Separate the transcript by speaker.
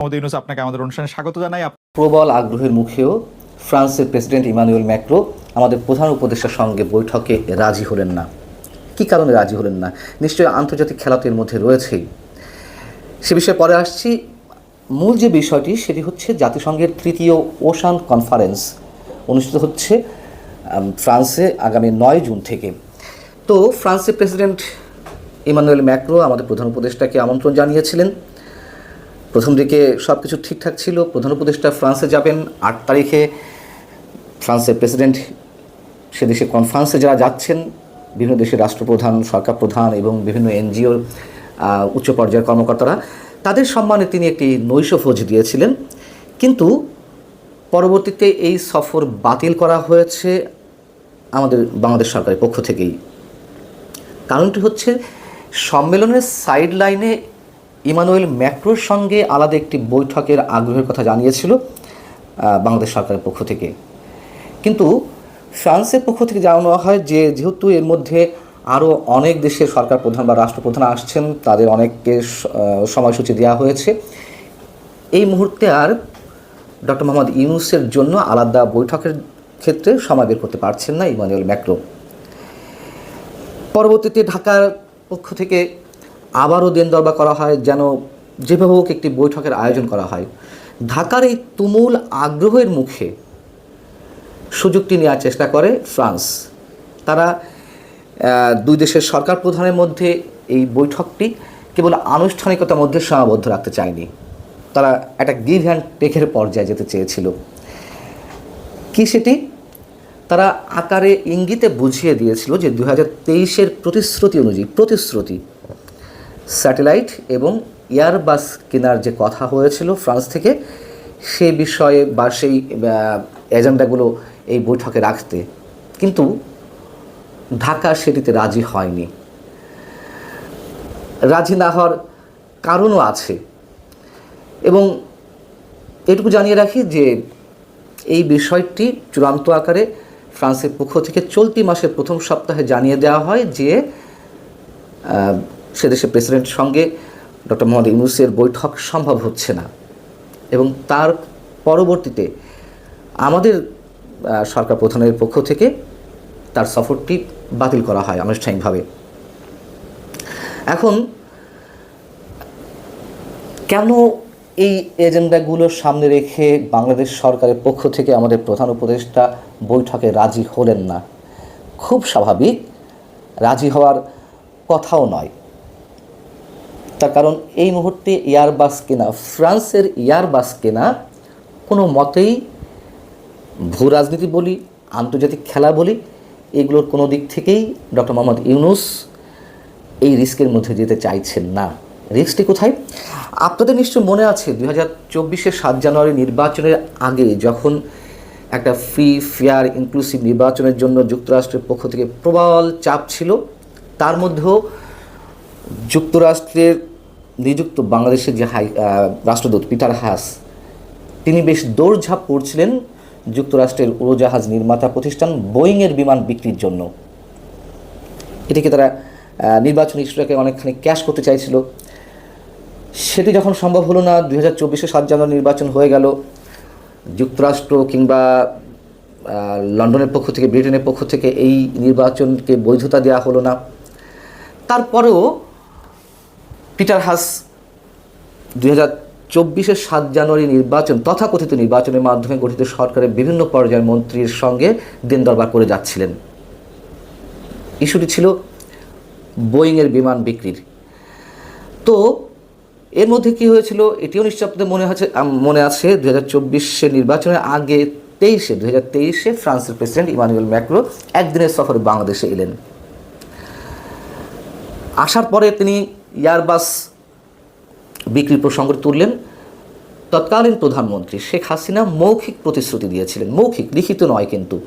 Speaker 1: মোহাম্মদ ইউনুস, আপনাকে আমাদের অনুষ্ঠানে স্বাগত জানাই।
Speaker 2: প্রবল আগ্রহের মুখেও ফ্রান্সের প্রেসিডেন্ট ইমানুয়েল ম্যাক্রো আমাদের প্রধান উপদেষ্টার সঙ্গে বৈঠকে রাজি হলেন না। কী কারণে রাজি হলেন না? নিশ্চয়ই আন্তর্জাতিক খেলা এর মধ্যে রয়েছেই। সে বিষয়ে পরে আসছি। মূল যে বিষয়টি, সেটি হচ্ছে জাতিসংঘের তৃতীয় ওশান কনফারেন্স অনুষ্ঠিত হচ্ছে ফ্রান্সে আগামী নয় জুন থেকে। তো ফ্রান্সের প্রেসিডেন্ট ইমানুয়েল ম্যাক্রো আমাদের প্রধান উপদেষ্টাকে আমন্ত্রণ জানিয়েছিলেন। প্রথম দিকে সব কিছু ঠিকঠাক ছিল। প্রধান উপদেষ্টা ফ্রান্সে যাবেন। আট তারিখে ফ্রান্সের প্রেসিডেন্ট সে দেশে কনফারেন্সে যারা যাচ্ছেন, বিভিন্ন দেশের রাষ্ট্রপ্রধান, সরকার প্রধান এবং বিভিন্ন এনজিওর উচ্চ পর্যায়ের কর্মকর্তারা, তাদের সম্মানে তিনি একটি নৈশ ভোজ দিয়েছিলেন। কিন্তু পরবর্তীতে এই সফর বাতিল করা হয়েছে আমাদের বাংলাদেশ সরকারের পক্ষ থেকেই। কারণটি হচ্ছে সম্মেলনের সাইড লাইনে ইমানুয়েল ম্যাক্রোর সঙ্গে আলাদা একটি বৈঠকের আগ্রহের কথা জানিয়েছিল বাংলাদেশ সরকারের পক্ষ থেকে। কিন্তু ফ্রান্সের পক্ষ থেকে জানানো হয় যে, যেহেতু এর মধ্যে আরও অনেক দেশের সরকার প্রধান বা রাষ্ট্রপ্রধান আসছেন, তাদের অনেককে সময়সূচি দেওয়া হয়েছে। এই মুহূর্তে আর ডক্টর মোহাম্মদ ইউনুসের জন্য আলাদা বৈঠকের ক্ষেত্রে সময় বের করতে পারছেন না ইমানুয়েল ম্যাক্রো। পরবর্তীতে ঢাকার পক্ষ থেকে আবারও দেন দরবার করা হয় যেন যেভাবে হোক একটি বৈঠকের আয়োজন করা হয়। ঢাকার এই তুমুল আগ্রহের মুখে সুযোগটি নেওয়ার চেষ্টা করে ফ্রান্স। তারা দুই দেশের সরকার প্রধানের মধ্যে এই বৈঠকটি কেবল আনুষ্ঠানিকতার মধ্যে সীমাবদ্ধ রাখতে চায়নি। তারা একটা গিভ হ্যান্ড টেকের পর্যায়ে যেতে চেয়েছিল। কি সেটি? তারা আকারে ইঙ্গিতে বুঝিয়ে দিয়েছিল যে দু হাজার তেইশের প্রতিশ্রুতি অনুযায়ী, প্রতিশ্রুতি স্যাটেলাইট এবং এয়ারবাস কেনার যে কথা হয়েছিল ফ্রান্স থেকে, সে বিষয়ে বা সেই এজেন্ডাগুলো এই বৈঠকে রাখতে। কিন্তু ঢাকা সেটিতে রাজি হয়নি। রাজি না হওয়ার কারণও আছে। এবং এটুকু জানিয়ে রাখি যে এই বিষয়টি চূড়ান্ত আকারে ফ্রান্সের পক্ষ থেকে চলতি মাসের প্রথম সপ্তাহে জানিয়ে দেওয়া হয় যে সে দেশের প্রেসিডেন্টের সঙ্গে ডক্টর মোহাম্মদ ইউনুসের বৈঠক সম্ভব হচ্ছে না। এবং তার পরবর্তীতে আমাদের সরকার প্রধানের পক্ষ থেকে তার সফরটি বাতিল করা হয় আনুষ্ঠানিকভাবে। এখন কেন এই এজেন্ডাগুলো সামনে রেখে বাংলাদেশ সরকারের পক্ষ থেকে আমাদের প্রধান উপদেষ্টা বৈঠকে রাজি হলেন না? খুব স্বাভাবিক, রাজি হওয়ার কথাও নয়। তার কারণ এই মুহূর্তে এয়ারবাস কেনা, ফ্রান্সের এয়ারবাস কেনা কোনো মতেই ভূ রাজনীতি বলি, আন্তর্জাতিক খেলা বলি, এগুলোর কোনো দিক থেকেই ডক্টর মোহাম্মদ ইউনুস এই রিস্কের মধ্যে যেতে চাইছেন না। রিস্কটি কোথায়? আপনাদের নিশ্চয় মনে আছে, দুই হাজার চব্বিশের সাত জানুয়ারি নির্বাচনের আগে যখন একটা ফ্রি, ফেয়ার, ইনক্লুসিভ নির্বাচনের জন্য যুক্তরাষ্ট্রের পক্ষ থেকে প্রবল চাপ ছিল, তার মধ্যেও যুক্তরাষ্ট্রের নিযুক্ত বাংলাদেশের যে হাই রাষ্ট্রদূত পিটার হাস, তিনি বেশ দৌড়ঝাঁপ করছিলেন যুক্তরাষ্ট্রের উড়োজাহাজ নির্মাতা প্রতিষ্ঠান বোয়িংয়ের বিমান বিক্রির জন্য। এটিকে তারা নির্বাচনী ইস্যুটাকে অনেকখানি ক্যাশ করতে চাইছিল। সেটি যখন সম্ভব হলো না, দুই হাজার চব্বিশে সাত জানুয়ারি নির্বাচন হয়ে গেল। যুক্তরাষ্ট্র কিংবা লন্ডনের পক্ষ থেকে, ব্রিটেনের পক্ষ থেকে এই নির্বাচনকে বৈধতা দেওয়া হলো না। তারপরেও পিটার হাস দুই হাজার সাত জানুয়ারি নির্বাচন, তথাকথিত নির্বাচনের মাধ্যমে গঠিত সরকারের বিভিন্ন পর্যায়ের মন্ত্রীর সঙ্গে দিন দরবার করে যাচ্ছিলেন। ইস্যুটি ছিল বোয়িংয়ের বিমান বিক্রির। তো এর মধ্যে কি হয়েছিল এটিও নিশ্চয় মনে আছে মনে আছে দু হাজার চব্বিশের নির্বাচনের আগে তেইশে দু হাজার তেইশে ফ্রান্সের প্রেসিডেন্ট ইমানুয়েল ম্যাক্রো একদিনের সফরে বাংলাদেশে এলেন। আসার পরে তিনি এয়ারবাস বিক্রি প্রসঙ্গ তুললেন তৎকালীন প্রধানমন্ত্রী শেখ হাসিনা মৌখিক প্রতিশ্রুতি দিয়েছিলেন। মৌখিক, লিখিত নয় কিন্তু।